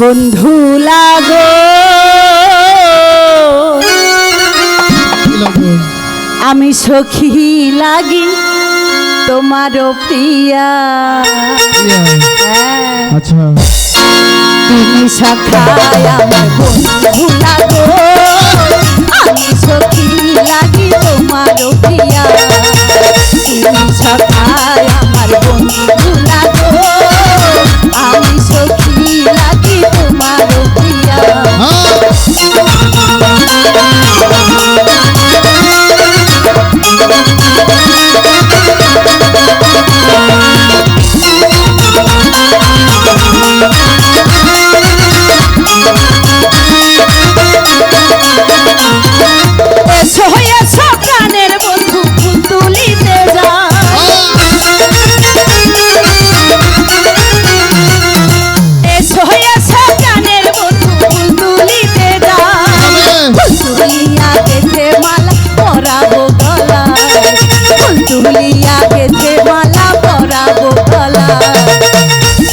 বন্ধু লাগো। আমি সখী লাগি তোমারও প্রিয়া। আচ্ছা। তুমি সখায় আমার বন্ধু লাগো।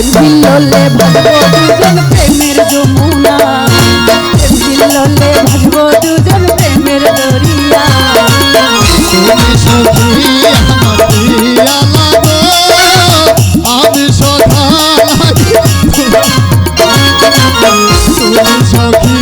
প্রেম হিললে ভাসবো দুজন প্রেমের যমুনা। প্রেম হিললে ভাসবো দুজন প্রেমের দরিয়া। তুমি সখী আমি সখা তুমি সখী